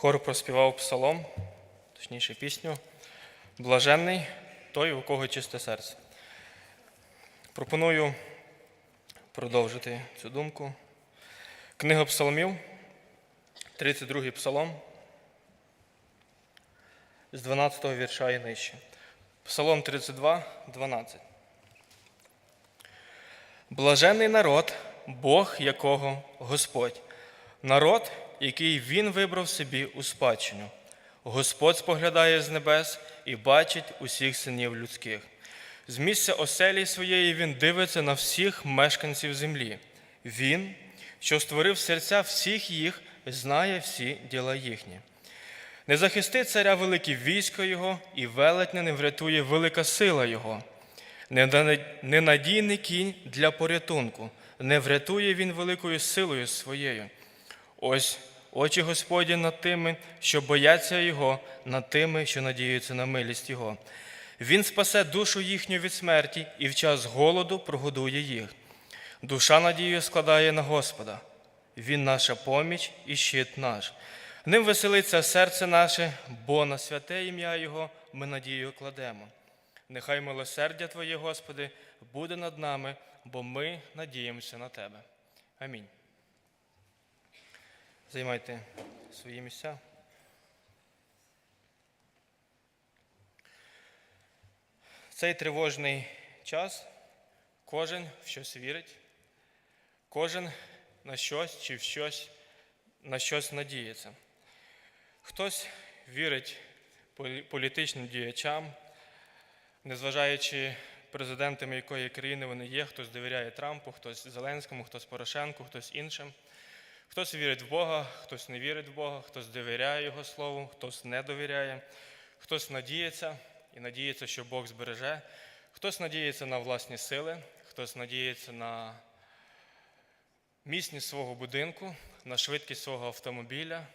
Хор проспівав псалом, точніше пісню. Блаженний той, у кого чисте серце. Пропоную продовжити цю думку. Книга Псалмів, 32 псалом, з 12 вірша і нижче. Псалом 32, 12. Блажений народ, Бог якого Господь, народ, який Він вибрав собі у спадщину. Господь споглядає з небес і бачить усіх синів людських. З місця оселі своєї він дивиться на всіх мешканців землі. Він, що створив серця всіх їх, знає всі діла їхні. Не захистить царя велике військо його, і велетня не врятує велика сила його. Ненадійний кінь для порятунку, не врятує він великою силою своєю. Ось очі Господні над тими, що бояться Його, над тими, що надіються на милість Його. Він спасе душу їхню від смерті і в час голоду прогодує їх. Душа надію складає на Господа. Він наша поміч і щит наш. Ним веселиться серце наше, бо на святе ім'я Його ми надію кладемо. Нехай милосердя Твоє, Господи, буде над нами, бо ми надіємося на Тебе. Амінь. Займайте свої місця. Цей тривожний час кожен в щось вірить, кожен на щось чи в щось на щось надіється. Хтось вірить політичним діячам, незважаючи президентами якої країни вони є, хтось довіряє Трампу, хтось Зеленському, хтось Порошенку, хтось іншим. Хтось вірить в Бога, хтось не вірить в Бога, хтось довіряє Його Слову, хтось не довіряє, хтось надіється і надіється, що Бог збереже, хтось надіється на власні сили, хтось надіється на міцність свого будинку, на швидкість свого автомобіля.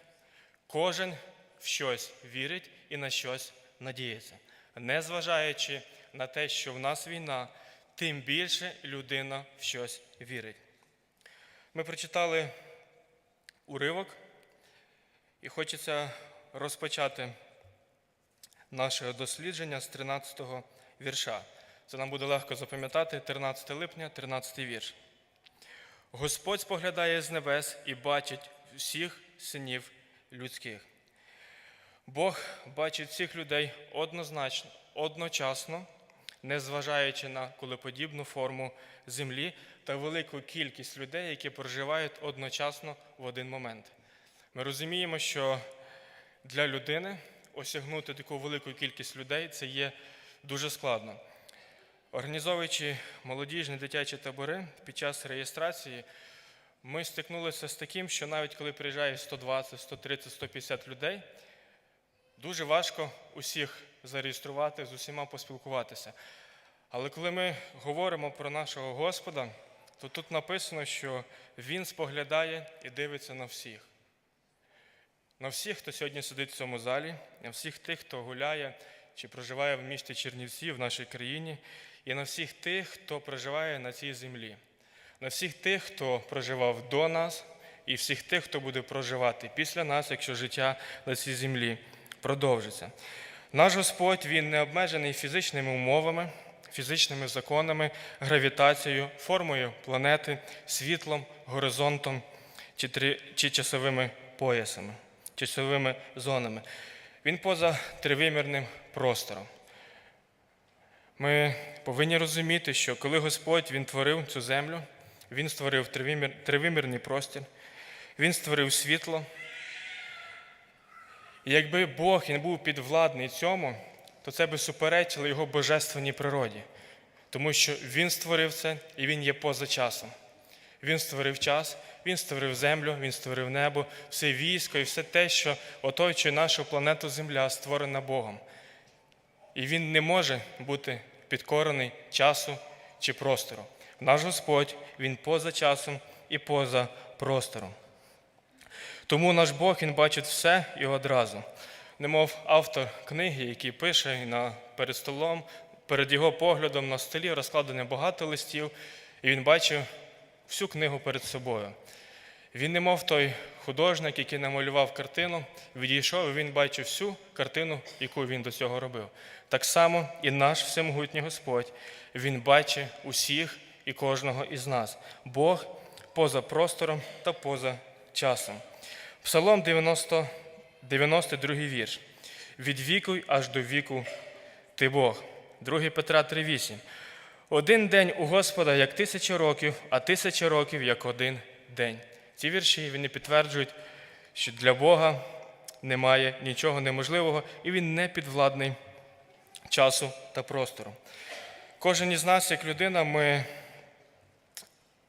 Кожен в щось вірить і на щось надіється. Незважаючи на те, що в нас війна, тим більше людина в щось вірить. Ми прочитали уривок, і хочеться розпочати наше дослідження з 13-го вірша. Це нам буде легко запам'ятати 13 липня, 13 вірш. Господь споглядає з небес і бачить всіх синів людських. Бог бачить всіх людей однозначно, одночасно, незважаючи на кулеподібну форму землі та велику кількість людей, які проживають одночасно в один момент. Ми розуміємо, що для людини осягнути таку велику кількість людей це є дуже складно. Організовуючи молодіжні дитячі табори під час реєстрації, ми стикнулися з таким, що навіть коли приїжджає 120, 130, 150 людей, дуже важко усіх зареєструвати, з усіма поспілкуватися. Але коли ми говоримо про нашого Господа, то тут написано, що Він споглядає і дивиться на всіх. На всіх, хто сьогодні сидить в цьому залі, на всіх тих, хто гуляє чи проживає в місті Чернівці, в нашій країні, і на всіх тих, хто проживає на цій землі, на всіх тих, хто проживав до нас, і всіх тих, хто буде проживати після нас, якщо життя на цій землі продовжиться. Наш Господь Він не обмежений фізичними умовами, фізичними законами, гравітацією, формою планети, світлом, горизонтом чи, три, чи часовими поясами, часовими зонами. Він поза тривимірним простором. Ми повинні розуміти, що коли Господь Він творив цю землю, Він створив тривимір, тривимірний простір, Він створив світло. І якби Бог і був підвладний цьому, то це би суперечило його божественній природі, тому що Він створив це і Він є поза часом. Він створив час, Він створив землю, Він створив небо, все військо і все те, що оточує нашу планету Земля, створена Богом. І Він не може бути підкорений часу чи простору. Наш Господь, Він поза часом і поза простором. Тому наш Бог Він бачить все і одразу. Немов автор книги, який пише на, перед столом, перед його поглядом на столі розкладено багато листів, і він бачив всю книгу перед собою. Він немов той художник, який намалював картину, відійшов, і він бачив всю картину, яку він до цього робив. Так само і наш всемогутній Господь, Він бачить усіх і кожного із нас. Бог поза простором та поза часом. Псалом 90, 92 вірш. Від віку аж до віку ти Бог. 2 Петра 3,8. Один день у Господа як тисяча років, а тисяча років як один день. Ці вірші вони підтверджують, що для Бога немає нічого неможливого, і Він не підвладний часу та простору. Кожен із нас, як людина, ми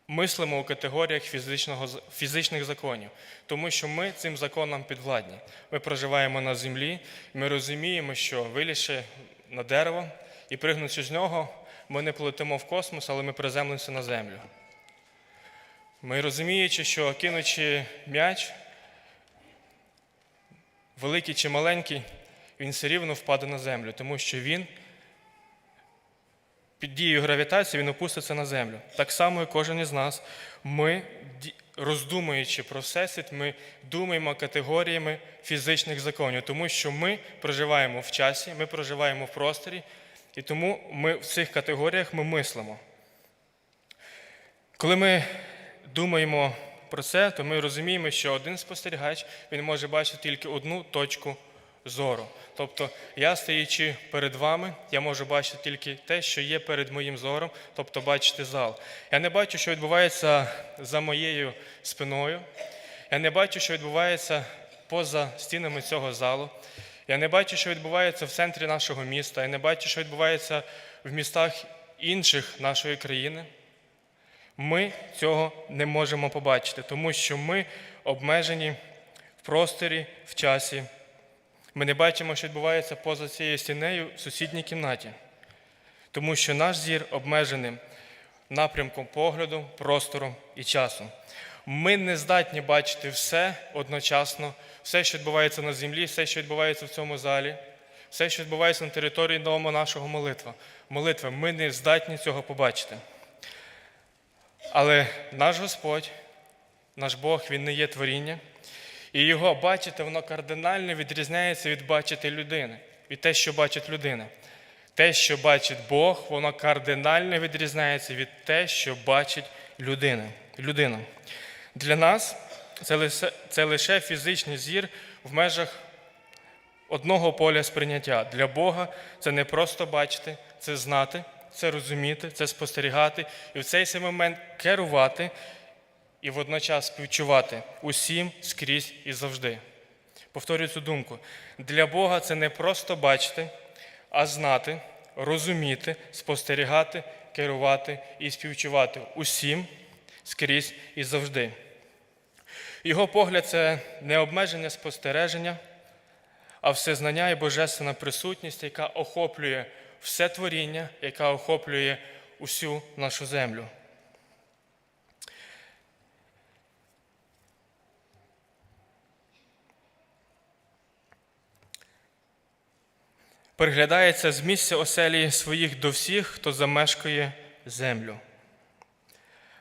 мислимо у категоріях фізичного, фізичних законів, тому що ми цим законам підвладні. Ми проживаємо на землі, ми розуміємо, що вилізши на дерево і пригнувши з нього, ми не полетимо в космос, але ми приземлимося на землю. Ми розуміючи, що кинучи м'яч, великий чи маленький, він все рівно впаде на землю, тому що він під дією гравітації він опуститься на землю. Так само і кожен із нас. Ми, роздумуючи про всесвіт, ми думаємо категоріями фізичних законів, тому що ми проживаємо в часі, ми проживаємо в просторі, і тому ми в цих категоріях ми мислимо. Коли ми думаємо про це, то ми розуміємо, що один спостерігач він може бачити тільки одну точку зору. Тобто, я стоячи перед вами, я можу бачити тільки те, що є перед моїм зором, тобто бачити зал. Я не бачу, що відбувається за моєю спиною. Я не бачу, що відбувається поза стінами цього залу. Я не бачу, що відбувається в центрі нашого міста. Я не бачу, що відбувається в містах інших нашої країни. Ми цього не можемо побачити, тому що ми обмежені в просторі, в часі. Ми не бачимо, що відбувається поза цією стінею в сусідній кімнаті, тому що наш зір обмежений напрямком погляду, простором і часом. Ми не здатні бачити все одночасно, все, що відбувається на землі, все, що відбувається в цьому залі, все, що відбувається на території дому нашого молитва. Молитви, ми не здатні цього побачити. Але наш Господь, наш Бог, Він не є творіння, і його бачити, воно кардинально відрізняється від бачити людини, від те, що бачить людина. Те, що бачить Бог, воно кардинально відрізняється від те, що бачить людина. людина. Для нас це лише, це лише фізичний зір в межах одного поля сприйняття. Для Бога це не просто бачити, це знати, це розуміти, це спостерігати і в цей самий момент керувати і водночас співчувати усім скрізь і завжди. Повторюю цю думку. Для Бога це не просто бачити, а знати, розуміти, спостерігати, керувати і співчувати усім скрізь і завжди. Його погляд це не обмеження спостереження, а всезнання і божественна присутність, яка охоплює все творіння, яка охоплює усю нашу землю. Приглядається з місця оселі своїх до всіх, хто замешкає землю.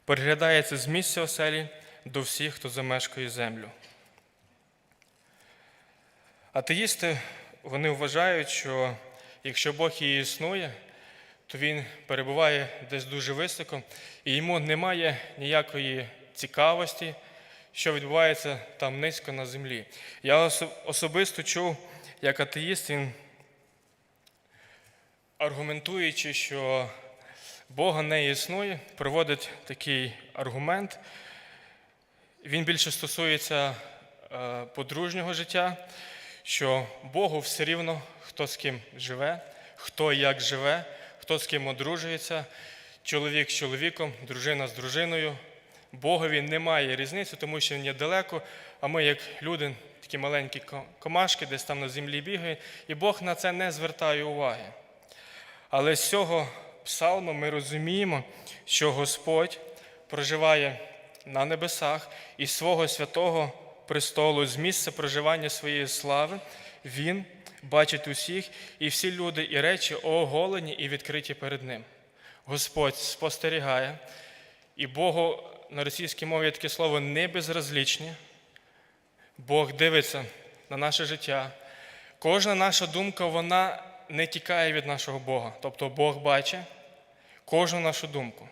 Приглядається з місця оселі до всіх, хто замешкає землю. Атеїсти вони вважають, що якщо Бог і існує, то він перебуває десь дуже високо, і йому немає ніякої цікавості, що відбувається там низько на землі. Я особисто чув, як атеїст він, аргументуючи, що Бога не існує, приводить такий аргумент. Він більше стосується е, подружнього життя, що Богу все рівно, хто з ким живе, хто як живе, хто з ким одружується, чоловік з чоловіком, дружина з дружиною. Богові немає різниці, тому що він є далеко, а ми, як люди, такі маленькі комашки, десь там на землі бігають, і Бог на це не звертає уваги. Але з цього псалму ми розуміємо, що Господь проживає на небесах і свого святого престолу, з місця проживання своєї слави, Він бачить усіх, і всі люди і речі оголені і відкриті перед Ним. Господь спостерігає, і Богу на російській мові таке слово не безразлічні, Бог дивиться на наше життя. Кожна наша думка, вона не тікає від нашого Бога. Тобто Бог бачить кожну нашу думку.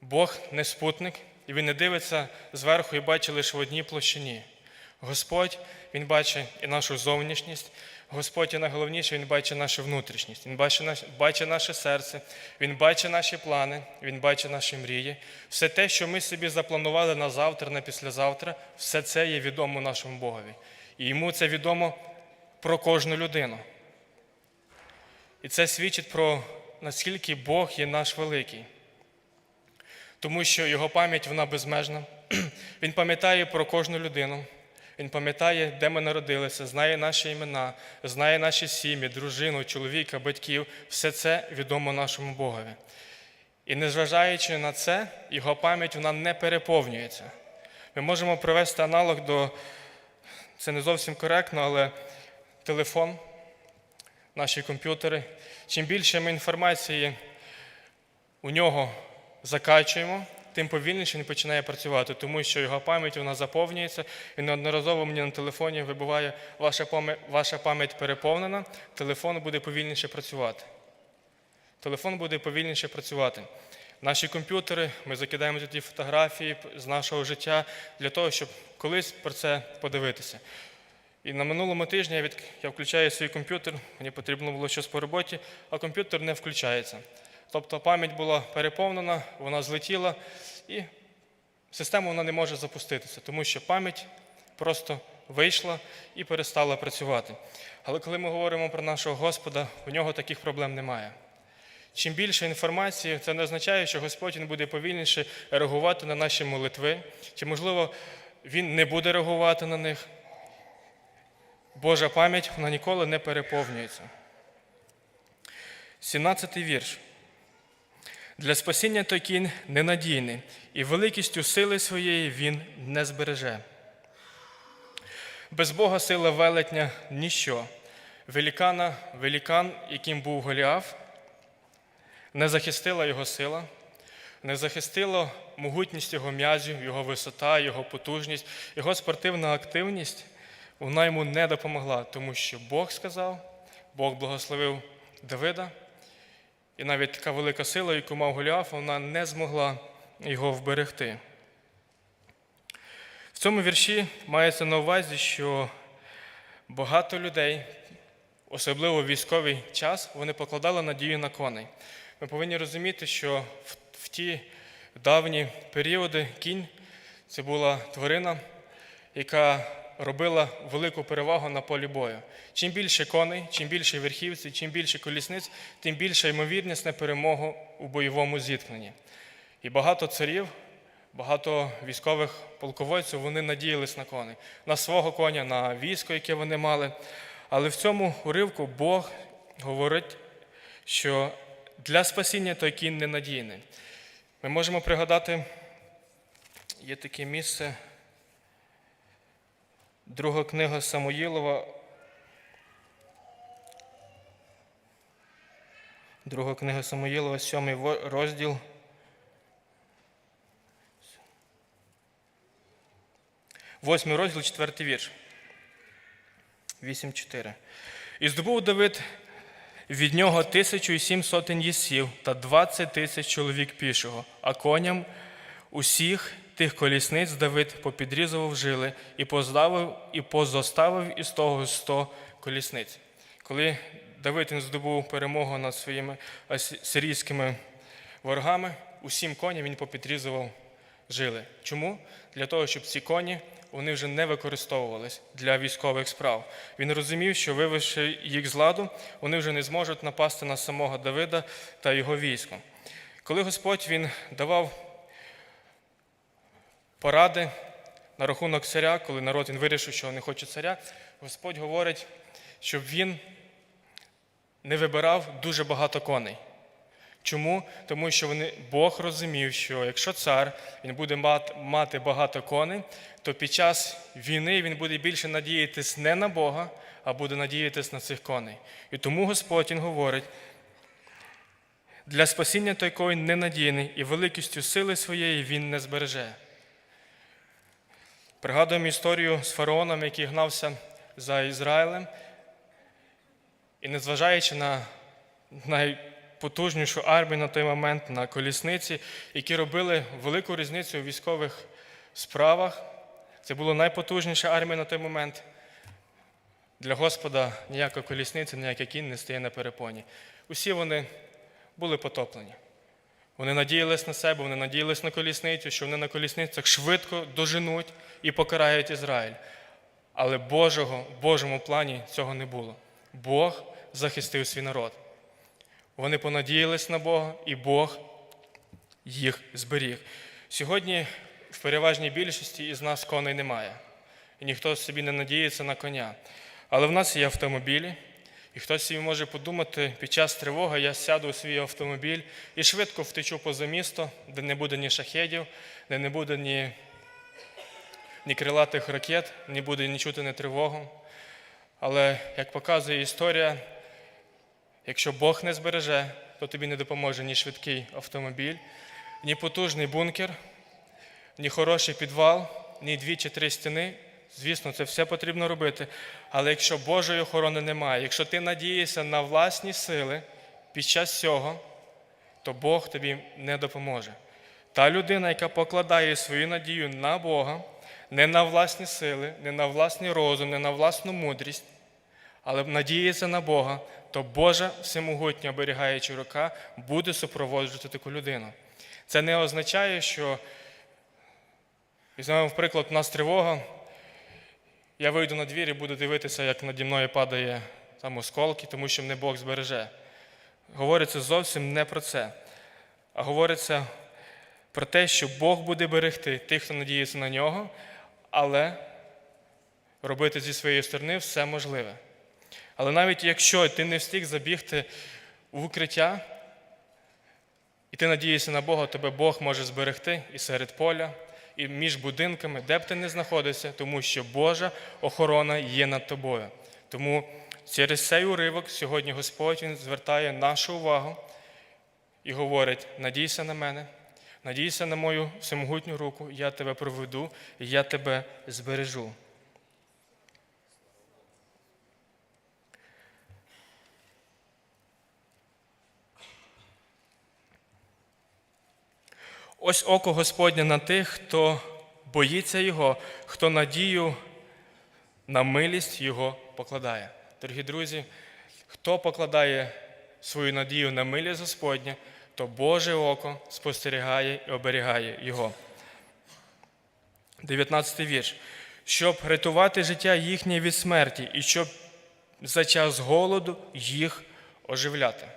Бог не спутник, і Він не дивиться зверху і бачить лише в одній площині. Господь, Він бачить і нашу зовнішність, Господь і найголовніше, Він бачить нашу внутрішність, Він бачить, наш, бачить наше серце, Він бачить наші плани, Він бачить наші мрії. Все те, що ми собі запланували на завтра, на післязавтра, все це є відомо нашому Богові. І йому це відомо про кожну людину. І це свідчить про наскільки Бог є наш великий. Тому що його пам'ять вона безмежна. Він пам'ятає про кожну людину. Він пам'ятає, де ми народилися, знає наші імена, знає наші сім'ї, дружину, чоловіка, батьків. Все це відомо нашому Богові. І незважаючи на це, його пам'ять вона не переповнюється. Ми можемо привести аналог до, це не зовсім коректно, але телефон, наші комп'ютери. Чим більше ми інформації у нього закачуємо, тим повільніше він починає працювати, тому що його пам'ять вона заповнюється. І неодноразово мені на телефоні вибуває, ваша пам'ять, ваша пам'ять переповнена, телефон буде повільніше працювати. Телефон буде повільніше працювати. Наші комп'ютери, ми закидаємо туди фотографії з нашого життя для того, щоб колись про це подивитися. І на минулому тижні я, від... я включаю свій комп'ютер, мені потрібно було щось по роботі, а комп'ютер не включається. Тобто пам'ять була переповнена, вона злетіла, і система вона не може запуститися, тому що пам'ять просто вийшла і перестала працювати. Але коли ми говоримо про нашого Господа, у нього таких проблем немає. Чим більше інформації, це не означає, що Господь буде повільніше реагувати на наші молитви, чи, можливо, Він не буде реагувати на них. Божа пам'ять вона ніколи не переповнюється. 17 вірш. Для спасіння той кінь ненадійний, і великістю сили своєї він не збереже. Без Бога сила велетня ніщо. Великана, великан, яким був Голіаф, не захистила його сила, не захистила могутність його м'язів, його висота, його потужність, його спортивна активність. Вона йому не допомогла, тому що Бог сказав, Бог благословив Давида. І навіть така велика сила, яку мав Голіаф, вона не змогла його вберегти. В цьому вірші мається на увазі, що багато людей, особливо в військовий час, вони покладали надію на коней. Ми повинні розуміти, що в, ті давні періоди кінь це була тварина, яка робила велику перевагу на полі бою. Чим більше коней, чим більше верхівців, чим більше колісниць, тим більша ймовірність на перемогу у бойовому зіткненні. І багато царів, багато військових полководців вони надіялись на коней, на свого коня, на військо, яке вони мали. Але в цьому уривку Бог говорить, що для спасіння той кінь ненадійний. Ми можемо пригадати, є таке місце. Друга книга Самуїлова. Друга книга Самуїлова, сьомий розділ. Восьмий розділ, четвертий вірш. 8.4. І здобув Давид від нього тисячу і сім сотень єсів та двадцять тисяч чоловік пішого, а коням усіх тих колісниць Давид попідрізував жили і поздавив, і позоставив із того сто колісниць. Коли Давид він здобув перемогу над своїми сирійськими ворогами, усім коням він попідрізував жили. Чому? Для того, щоб ці коні вони вже не використовувались для військових справ. Він розумів, що вивівши їх з ладу, вони вже не зможуть напасти на самого Давида та його військо. Коли Господь він давав поради на рахунок царя, коли народ він вирішив, що не хоче царя, Господь говорить, щоб він не вибирав дуже багато коней. Чому? Тому що вони, Бог розумів, що якщо цар він буде мати, багато коней, то під час війни він буде більше надіятись не на Бога, а буде надіятись на цих коней. І тому Господь він говорить, для спасіння той конь ненадійний і великістю сили своєї він не збереже. Пригадуємо історію з фараоном, який гнався за Ізраїлем, і незважаючи на найпотужнішу армію на той момент, на колісниці, які робили велику різницю у військових справах, це була найпотужніша армія на той момент. Для Господа ніяка колісниця, ніякий кінь не стає на перепоні. Усі вони були потоплені. Вони надіялись на себе, вони надіялись на колісницю, що вони на колісницях швидко доженуть і покарають Ізраїль. Але Божого, Божому плані цього не було. Бог захистив свій народ. Вони понадіялись на Бога, і Бог їх зберіг. Сьогодні в переважній більшості із нас коней немає. І ніхто собі не надіється на коня. Але в нас є автомобілі, і хтось собі може подумати, під час тривоги я сяду у свій автомобіль і швидко втечу поза місто, де не буде ні шахедів, де не буде ні, ні крилатих ракет, не буде ні чути ні тривогу. Але як показує історія, якщо Бог не збереже, то тобі не допоможе ні швидкий автомобіль, ні потужний бункер, ні хороший підвал, ні дві чи три стіни. Звісно, це все потрібно робити. Але якщо Божої охорони немає, якщо ти надієшся на власні сили під час цього, то Бог тобі не допоможе. Та людина, яка покладає свою надію на Бога, не на власні сили, не на власний розум, не на власну мудрість, але надіється на Бога, то Божа всемогутня оберігаюча рука буде супроводжувати таку людину. Це не означає, що візьмемо, приклад, у нас тривога. Я вийду на двір і буду дивитися, як наді мною падає там осколки, тому що мене Бог збереже. Говориться зовсім не про це, а говориться про те, що Бог буде берегти тих, хто надіється на нього, але робити зі своєї сторони все можливе. Але навіть якщо ти не встиг забігти в укриття, і ти надієшся на Бога, тебе Бог може зберегти і серед поля, і між будинками, де б ти не знаходився, тому що Божа охорона є над тобою. Тому через цей уривок сьогодні Господь Він звертає нашу увагу і говорить: надійся на мене, надійся на мою всемогутню руку, я тебе проведу, і я тебе збережу. Ось око Господнє на тих, хто боїться Його, хто надію на милість Його покладає. Дорогі друзі, хто покладає свою надію на милість Господнє, то Боже око спостерігає і оберігає Його. 19 вірш. Щоб рятувати життя їхнє від смерті, і щоб за час голоду їх оживляти.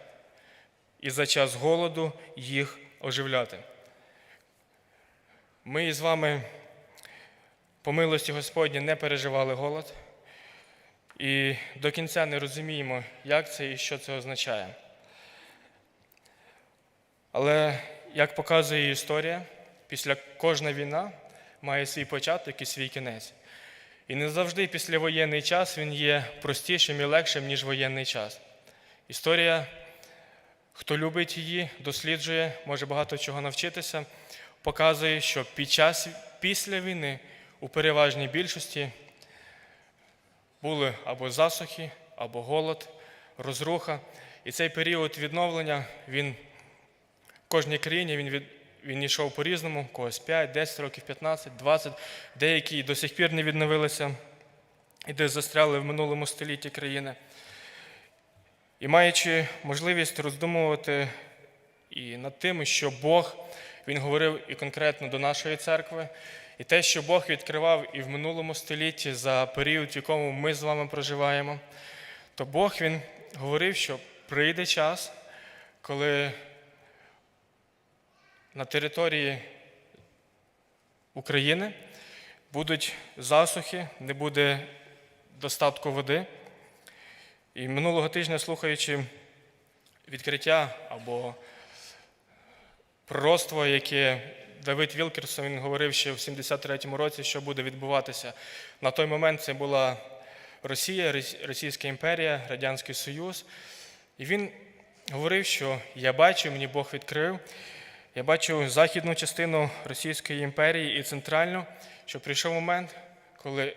І за час голоду їх оживляти. Ми з вами, по милості Господні, не переживали голод і до кінця не розуміємо, як це і що це означає. Але, як показує історія, після кожна війна має свій початок і свій кінець. І не завжди післявоєнний час він є простішим і легшим, ніж воєнний час. Історія, хто любить її, досліджує, може багато чого навчитися показує, що під час після війни у переважній більшості були або засухи, або голод, розруха. І цей період відновлення він в кожній країні він від, він йшов по-різному, когось 5, 10 років, 15, 20, деякі до сих пір не відновилися і десь застряли в минулому столітті країни. І маючи можливість роздумувати і над тим, що Бог він говорив і конкретно до нашої церкви. І те, що Бог відкривав і в минулому столітті за період, в якому ми з вами проживаємо, то Бог Він говорив, що прийде час, коли на території України будуть засухи, не буде достатку води. І минулого тижня, слухаючи відкриття або пророцтво, яке Давид Вілкерсон він говорив ще в 73-му році, що буде відбуватися. На той момент це була Росія, Російська імперія, Радянський Союз. І він говорив, що я бачу, мені Бог відкрив, Я бачу західну частину Російської імперії і центральну, що прийшов момент, коли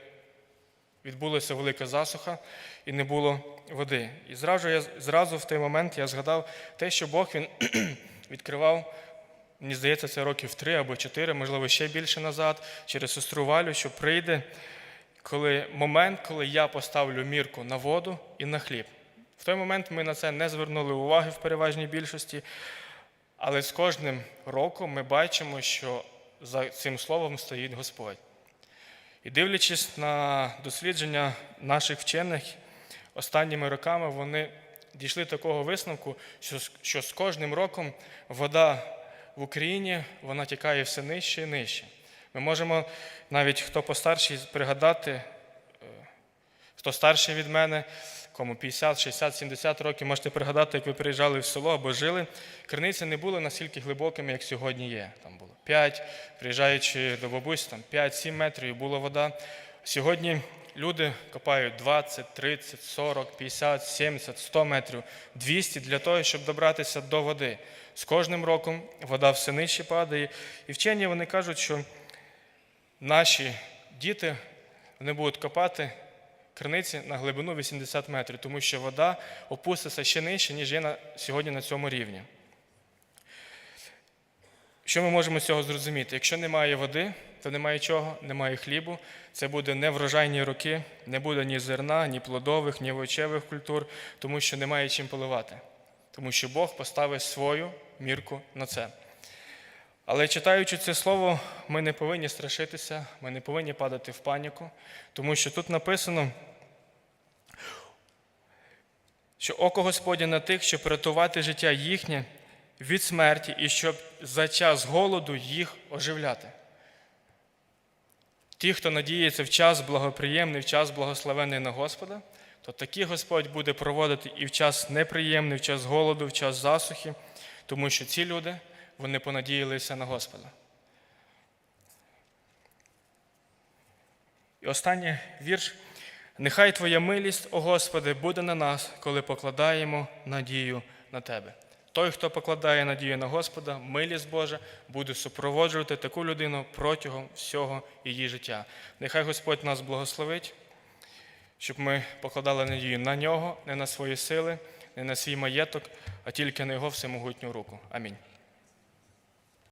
відбулася велика засуха і не було води. І зразу, я, зразу в той момент я згадав те, що Бог він відкривав, мені здається, це років три або чотири, можливо, ще більше назад, через сестру Валю, що прийде коли, момент, коли я поставлю мірку на воду і на хліб. В той момент ми на це не звернули уваги в переважній більшості, але з кожним роком ми бачимо, що за цим словом стоїть Господь. І дивлячись на дослідження наших вчених, останніми роками вони дійшли такого висновку, що, з- кожним роком вода в Україні вона тікає все нижче і нижче. Ми можемо навіть хто постарший пригадати, е, хто старший від мене, кому 50, 60, 70 років, можете пригадати, як ви приїжджали в село або жили. Криниці не були настільки глибокими, як сьогодні є. Там було 5, приїжджаючи до бабусь, там 5-7 метрів і була вода. Сьогодні люди копають 20, 30, 40, 50, 70, 100 метрів, 200 для того, щоб добратися до води. З кожним роком вода все нижче падає. І вчені вони кажуть, що наші діти вони будуть копати криниці на глибину 80 метрів, тому що вода опуститься ще нижче, ніж є на, сьогодні на цьому рівні. Що ми можемо з цього зрозуміти? Якщо немає води, то немає чого, немає хлібу. Це буде не врожайні роки, не буде ні зерна, ні плодових, ні овочевих культур, тому що немає чим поливати. Тому що Бог поставив свою мірку на це. Але читаючи це слово, ми не повинні страшитися, ми не повинні падати в паніку, тому що тут написано, що око Господнє на тих, щоб рятувати життя їхнє від смерті і щоб за час голоду їх оживляти. Ті, хто надіється в час благоприємний, в час благословений на Господа, то такі Господь буде проводити і в час неприємний, в час голоду, в час засухи, тому що ці люди вони понадіялися на Господа. І останній вірш. Нехай Твоя милість, о Господи, буде на нас, коли покладаємо надію на Тебе. Той, хто покладає надію на Господа, милість Божа буде супроводжувати таку людину протягом всього її життя. Нехай Господь нас благословить, щоб ми покладали надію на нього, не на свої сили, не на свій маєток, а тільки на Його всемогутню руку. Амінь.